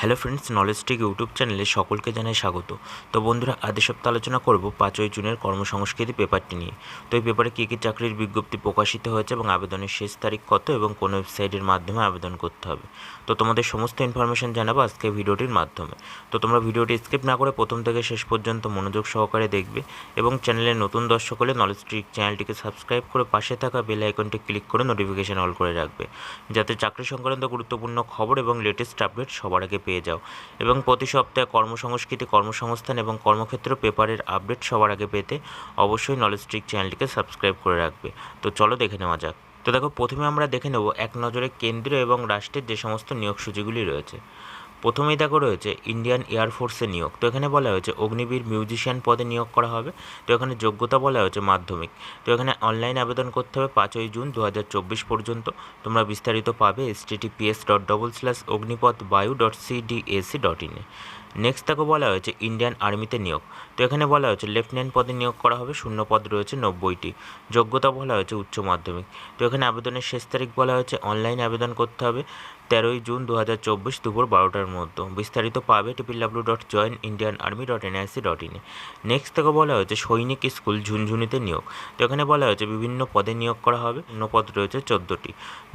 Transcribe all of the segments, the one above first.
Hello friends knowledge tech YouTube চ্যানেলে সকলকে জানাই স্বাগত। তো বন্ধুরা, আজ সপ্তাহে আলোচনা করব পাঁচই জুনের কর্মসংস্কৃতি পেপারটি নিয়ে। তো এই পেপারে কী কী চাকরির বিজ্ঞপ্তি প্রকাশিত হয়েছে এবং আবেদনের শেষ তারিখ কত এবং কোন ওয়েবসাইটের মাধ্যমে আবেদন করতে হবে? তো তোমাদের সমস্ত ইনফরমেশন জানাব আজকে ভিডিওটির মাধ্যমে। তো তোমরা ভিডিওটি স্কিপ না করে প্রথম থেকে শেষ পর্যন্ত মনোযোগ সহকারে দেখবে এবং চ্যানেলে নতুন দর্শক হলে নলেজ ট্রিক চ্যানেলটিকে সাবস্ক্রাইব করে পাশে থাকা বেল আইকনটি ক্লিক করে নোটিফিকেশন অল করে রাখবে। যাতে চাকরি সংক্রান্ত গুরুত্বপূর্ণ খবর এবং লেটেস্ট আপডেট সবার আগে পেয়ে যাও। এবং প্রতি সপ্তাহে কর্মসংস্কৃতি, কর্মসংস্থান এবং কর্মক্ষেত্র পেপারের আপডেট সবার আগে পেতে অবশ্যই নলেজ ট্রিক চ্যানেলটিকে সাবস্ক্রাইব করে রাখবে। তো চলো দেখে নেওয়া যাক। তো দেখো, প্রথমে আমরা দেখে নেব এক নজরে কেন্দ্রীয় এবং রাষ্ট্রের যে সমস্ত নিয়োগ সূচিগুলি রয়েছে। প্রথমেই দেখো রয়েছে ইন্ডিয়ান এয়ারফোর্সে নিয়োগ। তো এখানে বলা হয়েছে অগ্নিবীর মিউজিশিয়ান পদে নিয়োগ করা হবে। তো এখানে যোগ্যতা বলা হয়েছে মাধ্যমিক। তো এখানে অনলাইন আবেদন করতে হবে পাঁচই জুন দু হাজার চব্বিশ পর্যন্ত। তোমরা বিস্তারিত পাবে https dot double slash Agnipath Vayu dot CDAC dot ইনে নেক্সট তাকে বলা হয়েছে ইন্ডিয়ান আর্মিতে নিয়োগ। তো এখানে বলা হয়েছে লেফটেন্যান্ট পদে নিয়োগ করা হবে, শূন্য পদ রয়েছে নব্বইটি। যোগ্যতা বলা হয়েছে উচ্চ মাধ্যমিক। তো এখানে আবেদনের শেষ তারিখ বলা হয়েছে অনলাইনে আবেদন করতে হবে তেরোই জুন দু হাজার চব্বিশ দুপুর বারোটার মধ্যে। বিস্তারিত পাবে triple dot join Indian army dot NIC dot ইনে নেক্সট থেকে বলা হয়েছে, সৈনিক স্কুল ঝুনঝুনিতে নিয়োগ। তো এখানে বলা হয়েছে, বিভিন্ন পদে নিয়োগ করা হবে। অন্য পদ রয়েছে চোদ্দোটি।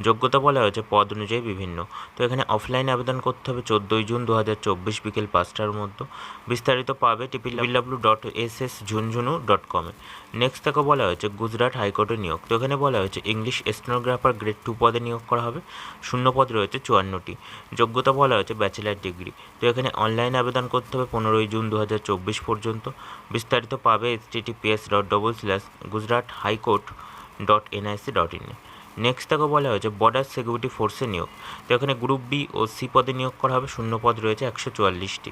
যোগ্যতা বলা হয়েছে, পদ অনুযায়ী বিভিন্ন। তো এখানে অফলাইন আবেদন করতে হবে চোদ্দোই জুন দু হাজার চব্বিশ বিকেল পাঁচটার মধ্যে। বিস্তারিত পাবে triple W dot S S Jhunjhunu dot কমে নেক্সট থেকে বলা হয়েছে, গুজরাট হাইকোর্টে নিয়োগ। তো এখানে বলা হয়েছে, ইংলিশ স্টেনোগ্রাফার গ্রেড টু পদে নিয়োগ করা হবে। শূন্য পদ রয়েছে চুয়ান্নটি। যোগ্যতা বলা হয়েছে ব্যাচেলার ডিগ্রি তো এখানে অনলাইন আবেদন করতে হবে পনেরোই জুন দু হাজার চব্বিশ পর্যন্ত। বিস্তারিত পাবে https dot double slash Gujarat high court dot NIC dot ইনে নেক্সট তাকে বলা হয়েছে বর্ডার সিকিউরিটি ফোর্সে নিয়োগ। তো এখানে গ্রুপ বি ও সি পদে নিয়োগ করা হবে, শূন্য পদ রয়েছে একশো চুয়াল্লিশটি।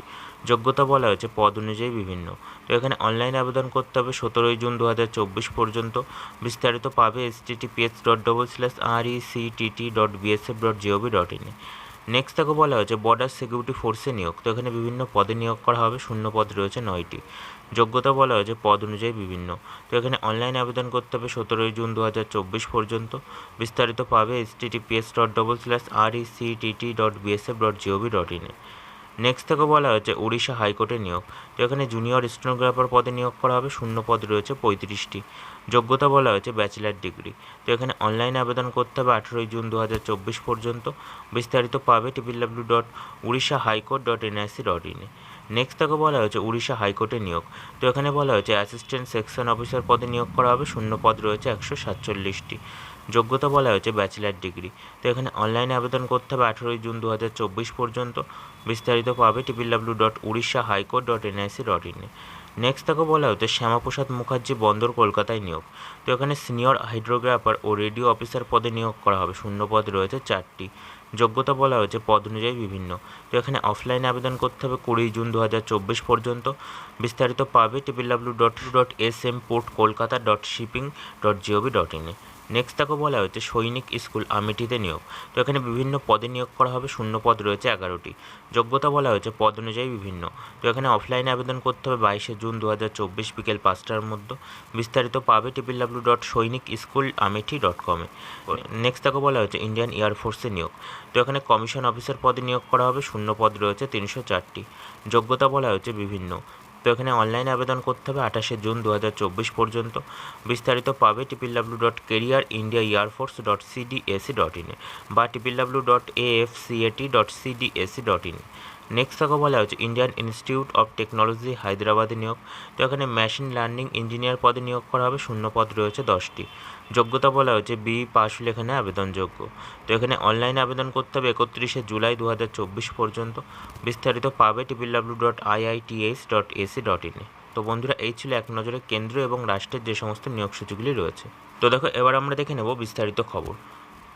যোগ্যতা বলা হয়েছে পদ অনুযায়ী বিভিন্ন। তো এখানে অনলাইন আবেদন করতে হবে সতেরোই জুন দু চব্বিশ পর্যন্ত। বিস্তারিত পাবে https dot double slash R E C TT dot BSF dot GOV dot ইনে নেক্সট তাকে বলা হয়েছে বর্ডার সিকিউরিটি ফোর্সে নিয়োগ। তো এখানে বিভিন্ন পদে নিয়োগ করা হবে, শূন্য পদ রয়েছে নয়টি। যোগ্যতা বলা হয়েছে পদ অনুযায়ী বিভিন্ন। তো এখানে অনলাইন আবেদন করতে হবে সতেরোই জুন দু হাজার চব্বিশ পর্যন্ত। বিস্তারিত পাবে https dot double slash R TT dot BSF dot GOV dot ইনে নেক্সট থেকে বলা হয়েছে উড়িষ্যা হাইকোর্টে নিয়োগ। তো এখানে জুনিয়র স্টেনোগ্রাফার পদে নিয়োগ করা হবে, শূন্য পদ রয়েছে পঁয়ত্রিশটি। যোগ্যতা বলা হয়েছে ব্যাচেলার ডিগ্রি তো এখানে অনলাইন আবেদন করতে হবে আঠেরোই জুন দু হাজার চব্বিশ পর্যন্ত। বিস্তারিত পাবে triple W dot Orissa high court dot NIC dot ইনে নেক্সট তাকে বলা হয়েছে উড়িষ্যা হাইকোর্টে নিয়োগ। তো এখানে বলা হয়েছে অ্যাসিস্ট্যান্ট সেকশন অফিসার পদে নিয়োগ করা হবে, শূন্য পদ রয়েছে একশো সাতচল্লিশটি। যোগ্যতা বলা হয়েছে ব্যাচেলার ডিগ্রি তো এখানে অনলাইনে আবেদন করতে হবে আঠেরোই জুন দু হাজার চব্বিশ পর্যন্ত। বিস্তারিত পাবে triple W dot Orissa high court dot NIC dot ইনে নেক্সট তাকে বলা হচ্ছে শ্যামাপ্রসাদ মুখার্জি বন্দর কলকাতায় নিয়োগ। তো এখানে সিনিয়র হাইড্রোগ্রাফার ও রেডিও অফিসার পদে নিয়োগ করা হবে, শূন্য পদ রয়েছে চারটি। যোগ্যতা বলা হয়েছে, পদ অনুযায়ী বিভিন্ন। তো এখানে অফলাইনে আবেদন করতে হবে কুড়ি জুন দু হাজার চব্বিশ পর্যন্ত। বিস্তারিত পাবে triple W dot dot S M port Kolkata dot shipping dot GOV dot ইনে নেক্সট তাকে বলা হয়েছে, সৈনিক স্কুল আমেঠিতে নিয়োগ। তো এখানে বিভিন্ন পদে নিয়োগ করা হবে, শূন্য পদ রয়েছে, এগারোটি। যোগ্যতা বলা হয়েছে, পদ অনুযায়ী বিভিন্ন। তো এখানে অফলাইনে আবেদন করতে হবে বাইশে জুন দু হাজার চব্বিশ বিকেল পাঁচটার মধ্যে। বিস্তারিত পাবে triple W dot Sainik school Amethi dot কমে নেক্সট তাকে বলা হয়েছে ইন্ডিয়ান এয়ারফোর্সে নিয়োগ। তো এখানে কমিশন অফিসার পদে নিয়োগ করা হবে, শূন্য পদ রয়েছে, তিনশো চারটি। যোগ্যতা বলা হয়েছে, বিভিন্ন। তো এখানে অনলাইনে আবেদন করতে হবে আঠাশে জুন দু হাজার চব্বিশ পর্যন্ত। বিস্তারিত পাবে triple W dot career India air force dot CDAC dot ইনে বা triple W dot AFCAT F CAT dot CDAC dot in next তাকে বলা হচ্ছে ইন্ডিয়ান ইনস্টিটিউট অফ টেকনোলজি হায়দ্রাবাদে নিয়োগ। তো এখানে মেশিন লার্নিং ইঞ্জিনিয়ার পদে নিয়োগ করা হবে, শূন্য পদ রয়েছে দশটি। যোগ্যতা বলা হচ্ছে বি পাস হলে এখানে আবেদনযোগ্য। তো এখানে অনলাইনে আবেদন করতে হবে একত্রিশে জুলাই দু হাজার চব্বিশ পর্যন্ত। বিস্তারিত পাবে triple W dot IITS dot AC dot ইনে তো বন্ধুরা, এই ছিল এক নজরে কেন্দ্র এবং রাষ্ট্রের যে সমস্ত নিয়োগ সূচিগুলি রয়েছে। তো দেখো, এবার আমরা দেখে নেব বিস্তারিত খবর।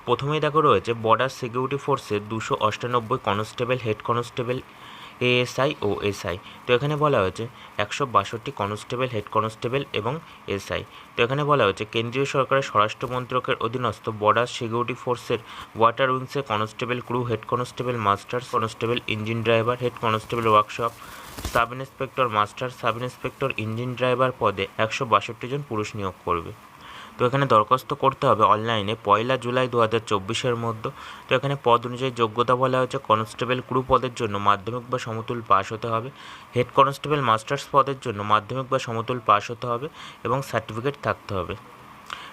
প্রথমেই দেখো রয়েছে বর্ডার সিকিউরিটি ফোর্সের দুশো অষ্টানব্বই কনস্টেবল হেড কনস্টেবল এএসআই ও এসআই তো এখানে বলা হয়েছে একশো বাষট্টি কনস্টেবল হেড কনস্টেবল এবং এসআই তো এখানে বলা হয়েছে কেন্দ্রীয় সরকারের স্বরাষ্ট্র মন্ত্রকের অধীনস্থ বর্ডার সিকিউরিটি ফোর্সের water উইংসের constable crew head constable masters constable engine driver head constable workshop sub inspector master sub inspector engine driver পদে একশো বাষট্টি জন পুরুষ নিয়োগ করবে। তো এখানে দরখাস্ত করতে হবে অনলাইনে। পয়লা জুলাই দু হাজার চব্বিশের মধ্যে। তো এখানে পদ অনুযায়ী যোগ্যতা বলা হচ্ছে কনস্টেবল ক্রু পদের জন্য মাধ্যমিক বা সমতুল পাস হতে হবে। হেড কনস্টেবল মাস্টার্স পদের জন্য মাধ্যমিক বা সমতুল পাস হতে হবে এবং সার্টিফিকেট থাকতে হবে।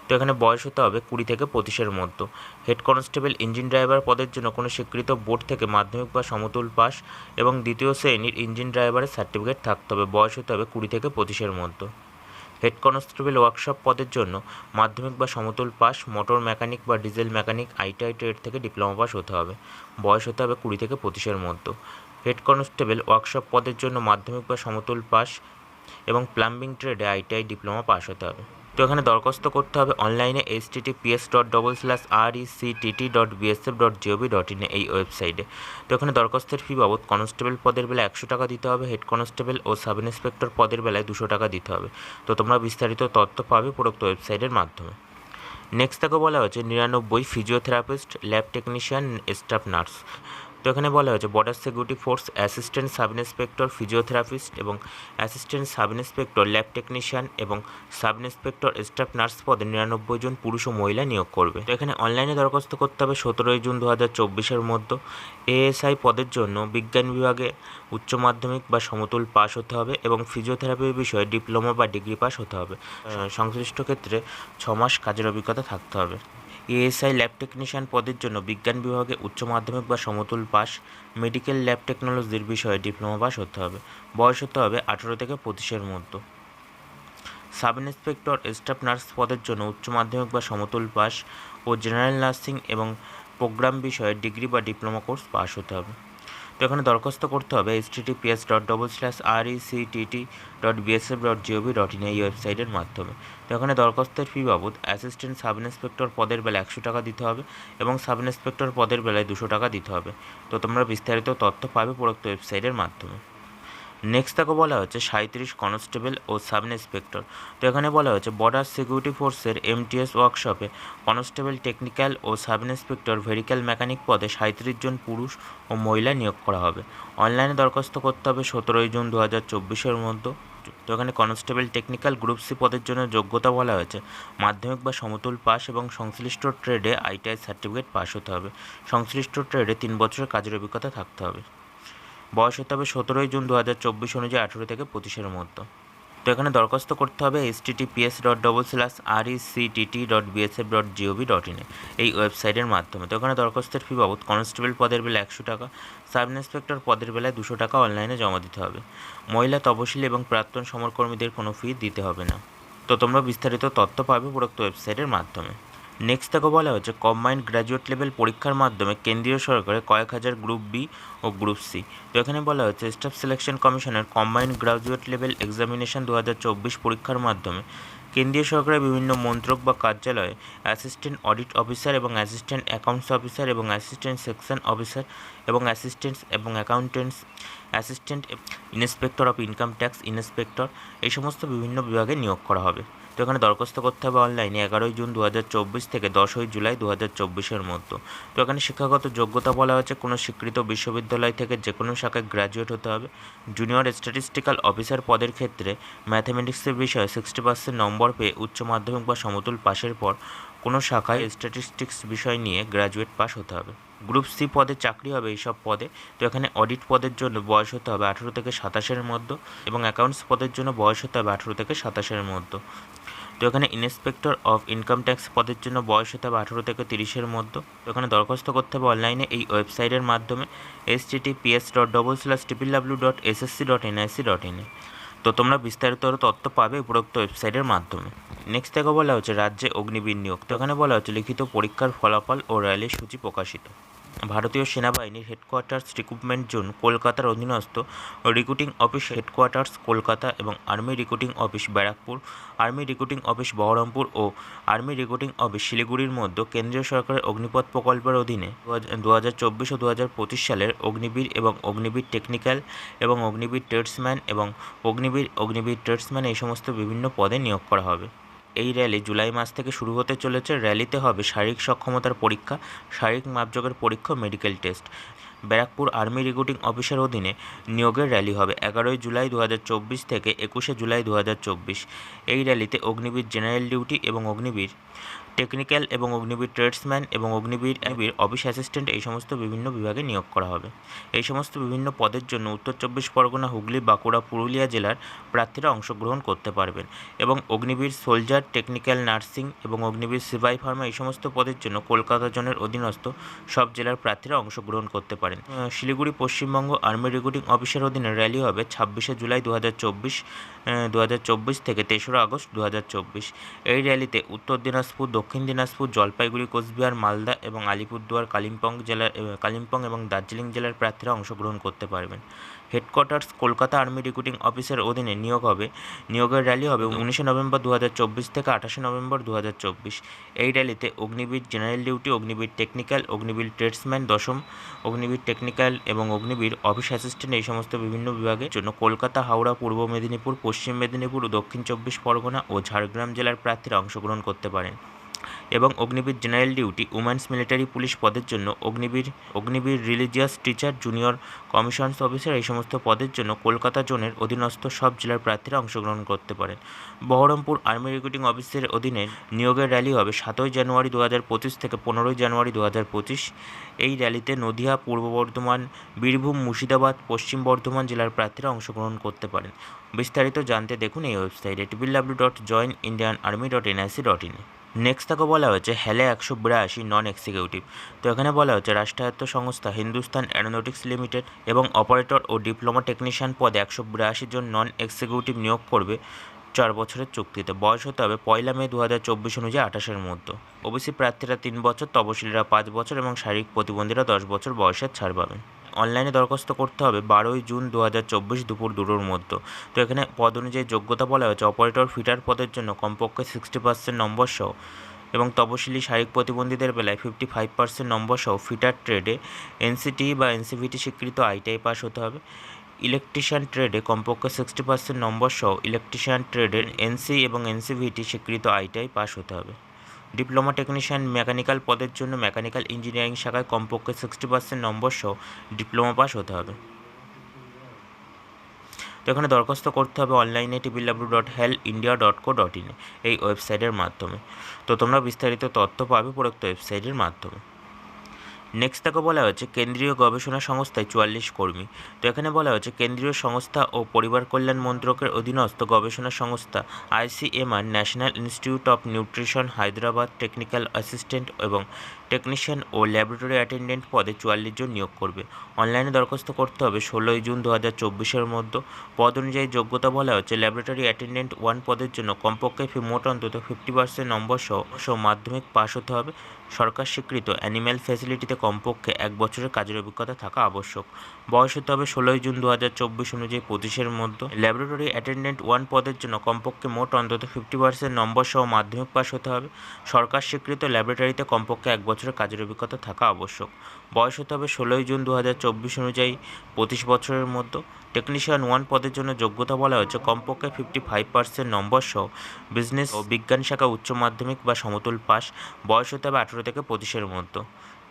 তো এখানে বয়স হতে হবে কুড়ি থেকে পঁচিশের মধ্যে। হেড কনস্টেবল ইঞ্জিন ড্রাইভার পদের জন্য কোনো স্বীকৃত বোর্ড থেকে মাধ্যমিক বা সমতুল পাস এবং দ্বিতীয় শ্রেণির ইঞ্জিন ড্রাইভারের সার্টিফিকেট থাকতে হবে। বয়স হতে হবে কুড়ি থেকে পঁচিশের মধ্যে। হেড কনস্টেবল ওয়ার্কশপ পদের জন্য মাধ্যমিক বা সমতল পাস, মোটর মেকানিক বা ডিজেল মেকানিক, আইটিআই ট্রেড থেকে ডিপ্লোমা পাস হতে হবে। বয়স হতে হবে কুড়ি থেকে পঁচিশের মধ্যে। হেড কনস্টেবল ওয়ার্কশপ পদের জন্য মাধ্যমিক বা সমতল পাস এবং প্লাম্বিং ট্রেডে আইটিআই ডিপ্লোমা পাস হতে হবে। তো এখানে দরখাস্ত করতে হবে অনলাইনে https dot double slash R E C TT dot BSF dot GOV dot in এই ওয়েবসাইটে তো এখানে দরখাস্তের ফি বাবদ কনস্টেবল পদের বেলায় একশো টাকা দিতে হবে হেড কনস্টেবল ও সাব ইন্সপেক্টর পদের বেলায় দুশো টাকা দিতে হবে। তো তোমরা বিস্তারিত তথ্য পাবে উপরোক্ত ওয়েবসাইটের মাধ্যমে। নেক্সট তাকে বলা হচ্ছে নিরানব্বই physiotherapist lab technician staff nurse তো এখানে বলা হয়েছে border security force assistant sub inspector physiotherapist এবং assistant sub inspector lab technician এবং সাব ইন্সপেক্টর স্টাফ নার্স পদে নিরানব্বই জন পুরুষ ও মহিলা নিয়োগ করবে। তো এখানে অনলাইনে দরখাস্ত করতে হবে সতেরোই জুন দু হাজার চব্বিশের মধ্যে। এএসআই পদের জন্য বিজ্ঞান বিভাগে উচ্চ মাধ্যমিক বা সমতুল পাস হতে হবে এবং ফিজিওথেরাপির বিষয়ে ডিপ্লোমা বা ডিগ্রি পাস হতে হবে। সংশ্লিষ্ট ক্ষেত্রে ছ মাস কাজের অভিজ্ঞতা থাকতে হবে। এএসআই ল্যাব টেকনিশিয়ান পদের জন্য বিজ্ঞান বিভাগে উচ্চ মাধ্যমিক বা সমতুল পাস মেডিকেল ল্যাব টেকনোলজির বিষয়ে ডিপ্লোমা পাস হতে হবে। বয়স হতে হবে আঠেরো থেকে পঁচিশের মধ্যে। সাব ইন্সপেক্টর, স্টাফ নার্স পদের জন্য উচ্চ মাধ্যমিক বা সমতুল পাস ও জেনারেল নার্সিং এবং প্রোগ্রাম বিষয়ে ডিগ্রি বা ডিপ্লোমা কোর্স পাস হতে হবে। তো এখানে দরখাস্ত করতে হবে H S dot double slash R TT dot BSF dot GOV dot in এই ওয়েবসাইটের মাধ্যমে। তো এখানে দরখাস্তের ফি বাবদ অ্যাসিস্ট্যান্ট সাব ইন্সপেক্টর পদের বেলা একশো টাকা দিতে হবে এবং সাব ইন্সপেক্টর পদের বেলায় দুশো টাকা দিতে হবে। তো তোমরা বিস্তারিত তথ্য পাবে প্রোক্ত ওয়েবসাইটের মাধ্যমে। নেক্সট তাকে বলা হচ্ছে সাঁত্রিশ কনস্টেবল ও সাব ইন্সপেক্টর তো এখানে বলা হচ্ছে বর্ডার সিকিউরিটি ফোর্সের এমটিএস ওয়ার্কশপে কনস্টেবল টেকনিক্যাল ও সাব ইন্সপেক্টর ভেহিক্যাল মেকানিক পদে সাঁত্রিশ জন পুরুষ ও মহিলা নিয়োগ করা হবে। অনলাইনে দরখাস্ত করতে হবে সতেরোই জুন দু হাজার চব্বিশের মধ্যে। তো এখানে কনস্টেবল টেকনিক্যাল গ্রুপ সি পদের জন্য যোগ্যতা বলা হয়েছে মাধ্যমিক বা সমতুল পাস এবং সংশ্লিষ্ট ট্রেডে আইটিআই সার্টিফিকেট পাস হতে হবে। সংশ্লিষ্ট ট্রেডে তিন বছরের কাজের অভিজ্ঞতা থাকতে হবে। বয়স হতে হবে সতেরোই জুন দু হাজার চব্বিশ অনুযায়ী আঠেরো থেকে পঁচিশের মধ্যে। তো এখানে দরখাস্ত করতে হবে https dot double slash R E C TT dot BSF dot GOV dot ইনে এই ওয়েবসাইটের মাধ্যমে। তো এখানে দরখাস্তের ফি বাবদ কনস্টেবল পদের বেলা একশো টাকা, সাব ইন্সপেক্টর পদের বেলায় দুশো টাকা অনলাইনে জমা দিতে হবে। মহিলা তপশিলি এবং প্রাক্তন সমরকর্মীদের কোনো ফি দিতে হবে না। তো তোমরা বিস্তারিত তথ্য পাবে উপরোক্ত ওয়েবসাইটের মাধ্যমে। নেক্সট থেকে বলা হচ্ছে কম্বাইন্ড গ্র্যাজুয়েট লেভেল পরীক্ষার মাধ্যমে কেন্দ্রীয় সরকারের কয়েক হাজার গ্রুপ বি ও গ্রুপ সি তো এখানে বলা হচ্ছে স্টাফ সিলেকশন কমিশনের কম্বাইন্ড গ্র্যাজুয়েট লেভেল এক্সামিনেশন দু হাজার চব্বিশ পরীক্ষার মাধ্যমে কেন্দ্রীয় সরকারের বিভিন্ন মন্ত্রক বা কার্যালয়ে অ্যাসিস্ট্যান্ট অডিট অফিসার এবং অ্যাসিস্ট্যান্ট অ্যাকাউন্টস অফিসার এবং অ্যাসিস্ট্যান্ট সেকশন অফিসার এবং অ্যাসিস্ট্যান্টস এবং accountants assistant inspector of income tax inspector এই সমস্ত বিভিন্ন বিভাগে নিয়োগ করা হবে। তো এখানে দরখাস্ত করতে হবে অনলাইনে এগারোই জুন দু হাজার চব্বিশ থেকে দশই জুলাই দু হাজার মধ্যে তো এখানে শিক্ষাগত যোগ্যতা বলা হয়েছে, কোনো স্বীকৃত বিশ্ববিদ্যালয় থেকে যে কোনো শাখায় গ্র্যাজুয়েট হতে হবে। জুনিয়র স্ট্যাটিস্টিক্যাল অফিসার পদের ক্ষেত্রে ম্যাথামেটিক্সের বিষয়ে সিক্সটি পার্সেন্ট নম্বর পেয়ে উচ্চ মাধ্যমিক বা সমতুল পাশের পর কোনো শাখায় স্ট্যাটিস্টিক্স বিষয় নিয়ে গ্র্যাজুয়েট পাস হতে হবে। গ্রুপ সি পদে চাকরি হবে এইসব পদে। তো এখানে অডিট পদের জন্য বয়স হতে হবে আঠেরো থেকে সাতাশের মধ্যে এবং অ্যাকাউন্টস পদের জন্য বয়স হতে হবে আঠেরো থেকে সাতাশের মধ্যে। তো এখানে ইন্সপেক্টর অফ ইনকাম ট্যাক্স পদের জন্য বয়স হতে হবে আঠেরো থেকে তিরিশের মধ্যে। তো এখানে দরখাস্ত করতে হবে অনলাইনে এই ওয়েবসাইটের মাধ্যমে https dot double slash triple W dot SSC dot NIC dot ইনে তো তোমরা বিস্তারিত তথ্য পাবে উপরোক্ত ওয়েবসাইটের মাধ্যমে। নেক্সট থেকে বলা হচ্ছে রাজ্যে অগ্নিবীর নিয়োগ তো এখানে বলা হচ্ছে লিখিত পরীক্ষার ফলাফল ও র্যালির সূচি প্রকাশিত। ভারতীয় সেনাবাহিনীর হেডকোয়ার্টার্স রিক্রুটমেন্ট জোন কলকাতার অধীনস্থ রিক্রুটিং অফিস হেডকোয়ার্টার্স কলকাতা এবং army recruiting office Barrackpore army recruiting office Baharampur ও আর্মি রিক্রুটিং অফিস শিলিগুড়ির মধ্যে কেন্দ্রীয় সরকারের অগ্নিপথ প্রকল্পের অধীনে দু হাজার চব্বিশ ও দু হাজার পঁচিশ সালের অগ্নিবীর এবং অগ্নিবীর টেকনিক্যাল এবং অগ্নিবীর ট্রেডসম্যান এবং অগ্নিবীর অগ্নিবীর ট্রেডসম্যান এই সমস্ত বিভিন্ন পদে নিয়োগ করা হবে। এই র্যালি জুলাই মাস থেকে শুরু হতে চলেছে। র্যালিতে হবে শারীরিক সক্ষমতার পরীক্ষা, শারীরিক মাপযোগের পরীক্ষা medical test Barrackpore army recruiting অফিসের অধীনে নিয়োগের র্যালি হবে এগারোই জুলাই দু হাজার চব্বিশ থেকে একুশে জুলাই দু হাজার চব্বিশ। এই র্যালিতে অগ্নিবীর জেনারেল ডিউটি এবং অগ্নিবীর টেকনিক্যাল এবং অগ্নিবীর ট্রেডসম্যান এবং অগ্নিবীর অফিস অ্যাসিস্ট্যান্ট এই সমস্ত বিভিন্ন বিভাগে নিয়োগ করা হবে। এই সমস্ত বিভিন্ন পদের জন্য উত্তর চব্বিশ পরগনা, হুগলি, বাঁকুড়া, পুরুলিয়া জেলার প্রার্থীরা অংশগ্রহণ করতে পারবেন এবং অগ্নিবীর সোলজার, টেকনিক্যাল, নার্সিং এবং অগ্নিবীর সিপাই ফার্মা এই সমস্ত পদের জন্য কলকাতা জোনের অধীনস্থ সব জেলার প্রার্থীরা অংশগ্রহণ করতে পারেন। শিলিগুড়ি, পশ্চিমবঙ্গ আর্মি রিক্রুটিং অফিসের অধীনে র্যালি হবে ছাব্বিশে জুলাই দু হাজার চব্বিশ দু হাজার চব্বিশ থেকে তেসরা আগস্ট দু হাজার চব্বিশ। এই র্যালিতে উত্তর দিনাজপুর, দক্ষিণ দিনাজপুর, জলপাইগুড়ি, কোচবিহার, মালদা এবং আলিপুরদুয়ার, কালিম্পং জেলার কালিম্পং এবং দার্জিলিং জেলার প্রার্থীরা অংশগ্রহণ করতে পারবেন। হেডকোয়ার্টার্স, কলকাতা আর্মি রিক্রুটিং অফিসের অধীনে নিয়োগ হবে, নিয়োগের র্যালি হবে উনিশে নভেম্বর দু হাজার চব্বিশ থেকে আঠাশে নভেম্বর দু এই র্যালিতে Agniveer general duty, Agniveer technical, Agniveer tradesman দশম, অগ্নিবীর টেকনিক্যাল এবং অগ্নিবীর অফিস অ্যাসিস্ট্যান্ট এই সমস্ত বিভিন্ন বিভাগের জন্য কলকাতা, হাওড়া, পূর্ব মেদিনীপুর, পশ্চিম মেদিনীপুর, দক্ষিণ চব্বিশ পরগনা ও ঝাড়গ্রাম জেলার প্রার্থীরা অংশগ্রহণ করতে পারেন। এবং Agniveer general duty, women's military police পদের জন্য Agniveer Agniveer religious teacher, junior commissions officer এই সমস্ত পদের জন্য কলকাতা জোনের অধীনস্থ সব জেলার প্রার্থীরা অংশগ্রহণ করতে পারেন। বহরমপুর আর্মি রিক্রুটিং অফিসের অধীনে নিয়োগের র্যালি হবে সাতই জানুয়ারি দু থেকে পনেরোই জানুয়ারি দু হাজার পঁচিশ। এই র্যালিতে নদিয়া, পূর্ব বর্ধমান, বীরভূম, মুর্শিদাবাদ, পশ্চিম বর্ধমান জেলার প্রার্থীরা অংশগ্রহণ করতে পারেন। বিস্তারিত জানতে দেখুন এই ওয়েবসাইটে triple W dot join Indian army dot NIC dot in next তাকে বলা হয়েছে হেলে একশো বিরাশি নন এক্সিকিউটিভ তো এখানে বলা হয়েছে রাষ্ট্রায়ত্ত সংস্থা হিন্দুস্তান অ্যারোনটিক্স লিমিটেড এবং অপারেটর ও ডিপ্লোমা টেকনিশিয়ান পদে একশো বিরাশি জন নন এক্সিকিউটিভ নিয়োগ করবে চার বছরের চুক্তিতে। বয়স হতে হবে পয়লা মে দু হাজার চব্বিশ অনুযায়ী আঠাশের মধ্যে। ওবিসি প্রার্থীরা তিন বছর, তপশিলীরা পাঁচ বছর এবং শারীরিক প্রতিবন্ধীরা দশ বছর বয়সের ছাড় পাবেন। অনলাইনে দরখাস্ত করতে হবে বারোই জুন দু হাজার চব্বিশ দুপুর দুটোর মধ্যে। তো এখানে পদ অনুযায়ী যোগ্যতা বলা হয়েছে অপারেটর ফিটার পদের জন্য কমপক্ষে সিক্সটি পার্সেন্ট নম্বর সহ এবং তপশিলি শারীরিক প্রতিবন্ধীদের বেলায় ফিফটি ফাইভ পার্সেন্ট নম্বর সহ ফিটার ট্রেডে এনসিটি বা এনসিভিটি স্বীকৃত আইটিআই পাস হতে হবে। ইলেকট্রিশিয়ান ট্রেডে কমপক্ষে সিক্সটি পার্সেন্ট নম্বর সহ ইলেকট্রিশিয়ান ট্রেডের এনসি এবং এনসিভিটি স্বীকৃত আইটিআই পাস হতে হবে। ডিপ্লোমা টেকনিশিয়ান মেকানিক্যাল পদের জন্য মেকানিক্যাল ইঞ্জিনিয়ারিং শাখায় কমপক্ষে সিক্সটি পার্সেন্ট নম্বর সহ ডিপ্লোমা পাস হতে হবে। তো এখানে দরখাস্ত করতে হবে অনলাইনে triple W dot HAL India dot co dot in এই ওয়েবসাইটের মাধ্যমে। তো তোমরা বিস্তারিত তথ্য পাবে উপরোক্ত ওয়েবসাইটের মাধ্যমে। নেক্সট তাকে বলা হয়েছে কেন্দ্রীয় গবেষণা সংস্থায় চুয়াল্লিশ কর্মী। তো এখানে বলা হয়েছে কেন্দ্রীয় সংস্থা ও পরিবার কল্যাণ মন্ত্রকের অধীনস্থ গবেষণা সংস্থা ICMR, national institute of nutrition, Hyderabad technical assistant এবং টেকনিশিয়ান ও ল্যাবরেটরি অ্যাটেন্ডেন্ট পদে চুয়াল্লিশ জন নিয়োগ করবে। অনলাইনে দরখাস্ত করতে হবে ষোলোই জুন দু হাজার চব্বিশের মধ্যে। পদ অনুযায়ী যোগ্যতা বলা হচ্ছে ল্যাবরেটরি অ্যাটেন্ডেন্ট ওয়ান পদের জন্য কমপক্ষে মোট অন্তত ফিফটি পার্সেন্ট নম্বর সহ সহ মাধ্যমিক পাশ হতে হবে। সরকার স্বীকৃত অ্যানিম্যাল ফ্যাসিলিটিতে কমপক্ষে এক বছরের কাজের অভিজ্ঞতা থাকা আবশ্যক। বয়স হতে হবে ষোলোই জুন দু হাজার চব্বিশ অনুযায়ী পঁচিশের মধ্যে। ল্যাবরেটরি অ্যাটেন্ডেন্ট ওয়ান পদের জন্য কমপক্ষে মোট অন্তত ফিফটি পার্সেন্ট নম্বর সহ মাধ্যমিক পাস হতে হবে। সরকার স্বীকৃত ল্যাবরেটরিতে কমপক্ষে এক বছরের কাজের অভিজ্ঞতা থাকা আবশ্যক। বয়স হতে হবে ষোলোই জুন দু হাজার চব্বিশ অনুযায়ী পঁচিশ বছরের মধ্যে। টেকনিশিয়ান ওয়ান পদের জন্য যোগ্যতা বলা হয়েছে কমপক্ষে ফিফটি ফাইভ পার্সেন্ট নম্বর সহ বিজনেস ও বিজ্ঞান শাখা উচ্চ মাধ্যমিক বা সমতুল পাস বয়স হতে হবে আঠেরো থেকে পঁচিশের মধ্যে।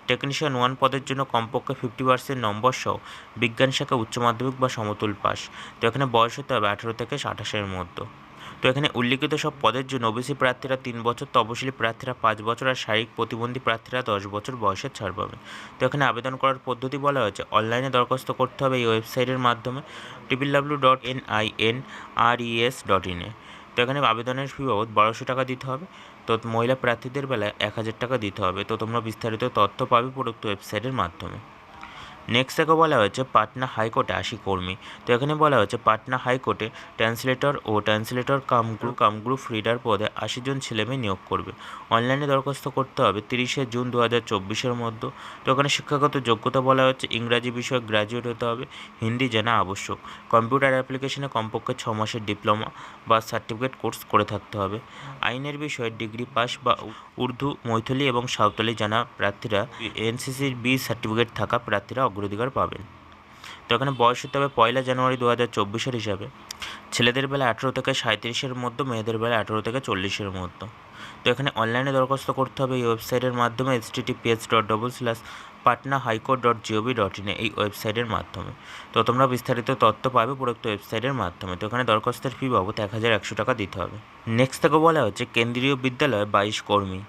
টেকনিশিয়ান ওয়ান পদের জন্য কমপক্ষে ফিফটি পার্সেন্ট নম্বর সহ বিজ্ঞান শাখা উচ্চ মাধ্যমিক বা সমতুল পাস। তো এখানে বয়স হতে হবে আঠেরো থেকে আঠাশের মধ্যে। তো এখানে উল্লিখিত সব পদের জন্য ওবিসি প্রার্থীরা তিন বছর, তপশিলি প্রার্থীরা পাঁচ বছর আর শারীরিক প্রতিবন্ধী প্রার্থীরা দশ বছর বয়সের ছাড় পাবে। তো এখানে আবেদন করার পদ্ধতি বলা হয়েছে, অনলাইনে দরখাস্ত করতে হবে এই ওয়েবসাইটের মাধ্যমে triple W dot N I N R ES dot ইনে তো এখানে আবেদনের ফি বাবদ বারোশো টাকা দিতে হবে। তো মহিলা প্রার্থীদের বেলায় এক হাজার টাকা দিতে হবে। তো তোমরা বিস্তারিত তথ্য পাবে প্রোডক্ট ওয়েবসাইটের মাধ্যমে। নেক্সট থেকে বলা হয়েছে পাটনা হাইকোর্টে আশি কর্মী। তো এখানে বলা হয়েছে পাটনা হাইকোর্টে ট্রান্সলেটর ও translator cum group cum group reader পদে আশি জন ছেলেমেয়ে নিয়োগ করবে। অনলাইনে দরখাস্ত করতে হবে তিরিশে জুন দু হাজার চব্বিশের মধ্যে। তো এখানে শিক্ষাগত যোগ্যতা বলা হচ্ছে ইংরাজি বিষয়ে গ্র্যাজুয়েট হতে হবে, হিন্দি জানা আবশ্যক। কম্পিউটার অ্যাপ্লিকেশনে কমপক্ষে ছ মাসের ডিপ্লোমা বা সার্টিফিকেট কোর্স করে থাকতে হবে। আইনের বিষয়ে ডিগ্রি পাস বা উর্দু, মৈথলি এবং সাঁওতালি জানা প্রার্থীরা, এনসিসির বি সার্টিফিকেট থাকা প্রার্থীরা অগ্রাধিকার পাবেন। তো এখানে বয়স হতে হবে পয়লা জানুয়ারি দু হাজার চব্বিশের হিসাবে। ছেলেদের বেলা আঠেরো থেকে সাঁত্রিশের মধ্যে, মেয়েদের বেলা আঠেরো থেকে চল্লিশের মধ্যে। তো এখানে অনলাইনে দরখাস্ত করতে হবে এই ওয়েবসাইটের মাধ্যমে S T T P S dot double slash Patna high court dot GOV dot ইনে এই ওয়েবসাইটের মাধ্যমে। তো তোমরা বিস্তারিত তথ্য পাবে উপরোক্ত ওয়েবসাইটের মাধ্যমে। তো এখানে দরখাস্তের ফি বাবদ এক হাজার একশো টাকা দিতে হবে। নেক্সট থেকে বলা হচ্ছে, কেন্দ্রীয় বিদ্যালয়ে বাইশ কর্মী।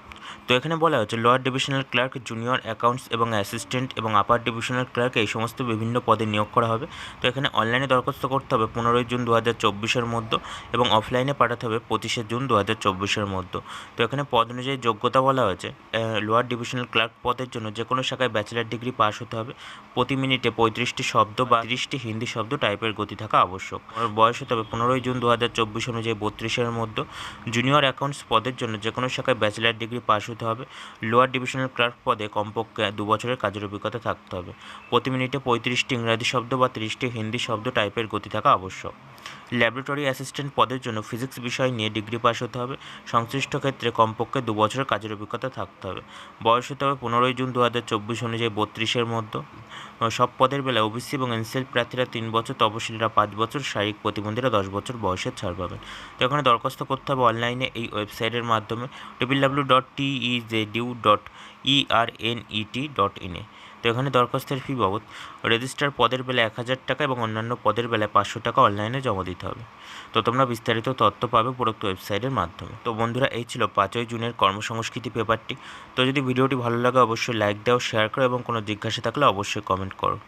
তো এখানে বলা হচ্ছে lower divisional clerk junior accounts এবং অ্যাসিস্ট্যান্ট এবং আপার ডিভিশনাল ক্লার্ক এই সমস্ত বিভিন্ন পদে নিয়োগ করা হবে। তো এখানে অনলাইনে দরখাস্ত করতে হবে পনেরোই জুন দু হাজার চব্বিশের মধ্যে এবং অফলাইনে পাঠাতে হবে পঁচিশে জুন দু হাজার চব্বিশের মধ্যে। তো এখানে পদ অনুযায়ী যোগ্যতা বলা হয়েছে লোয়ার ডিভিশনাল ক্লার্ক পদের জন্য যে কোনো শাখায় ব্যাচেলার ডিগ্রি পাস হতে হবে। প্রতি মিনিটে পঁয়ত্রিশটি শব্দ বা তিরিশটি হিন্দি শব্দ টাইপের গতি থাকা আবশ্যক। বয়স হতে হবে পনেরোই জুন দু হাজার চব্বিশ অনুযায়ী বত্রিশের মধ্যে। জুনিয়র অ্যাকাউন্টস পদের জন্য যে কোনো শাখায় ব্যাচেলার ডিগ্রি পাস হতে হবে। লোয়ার ডিভিশনের ক্লার্ক পদে কমপক্ষে দু বছরের কাজের অভিজ্ঞতা থাকতে হবে। প্রতি মিনিটে পঁয়ত্রিশটি ইংরাজি শব্দ বা তিরিশটি হিন্দি শব্দ টাইপের গতি থাকা আবশ্যক। ল্যাবরেটরি অ্যাসিস্ট্যান্ট পদের জন্য ফিজিক্স বিষয় নিয়ে ডিগ্রি পাস হতে হবে। সংশ্লিষ্ট ক্ষেত্রে কমপক্ষে দু বছরের কাজের অভিজ্ঞতা থাকতে হবে। বয়স হতে হবে পনেরোই জুন দু হাজার চব্বিশ অনুযায়ী বত্রিশের মধ্যে। সব পদের বেলায় ওবিসি এবং এনসিএল প্রার্থীরা তিন বছর, তপশিলীরা পাঁচ বছর, শারীরিক প্রতিবন্ধীরা দশ বছর বয়সের ছাড় পাবেন। তো এখানে দরখাস্ত করতে হবে অনলাইনে এই ওয়েবসাইটের মাধ্যমে। W W dot TEZU dot ERNET dot ইনে তো এখানে দরখাস্তের ফি বাবদ রেজিস্টার পদের বেলায় এক হাজার টাকা এবং অন্যান্য পদের বেলায় পাঁচশো টাকা অনলাইনে জমা দিতে হবে। তো তোমরা বিস্তারিত তথ্য পাবে উপরোক্ত ওয়েবসাইটের মাধ্যমে। তো বন্ধুরা, এই ছিল পাঁচই জুনের কর্মসংস্কৃতি পেপারটি তো যদি ভিডিওটি ভালো লাগে, অবশ্যই লাইক দাও শেয়ার করো এবং কোনো জিজ্ঞাসা থাকলে অবশ্যই কমেন্ট করো।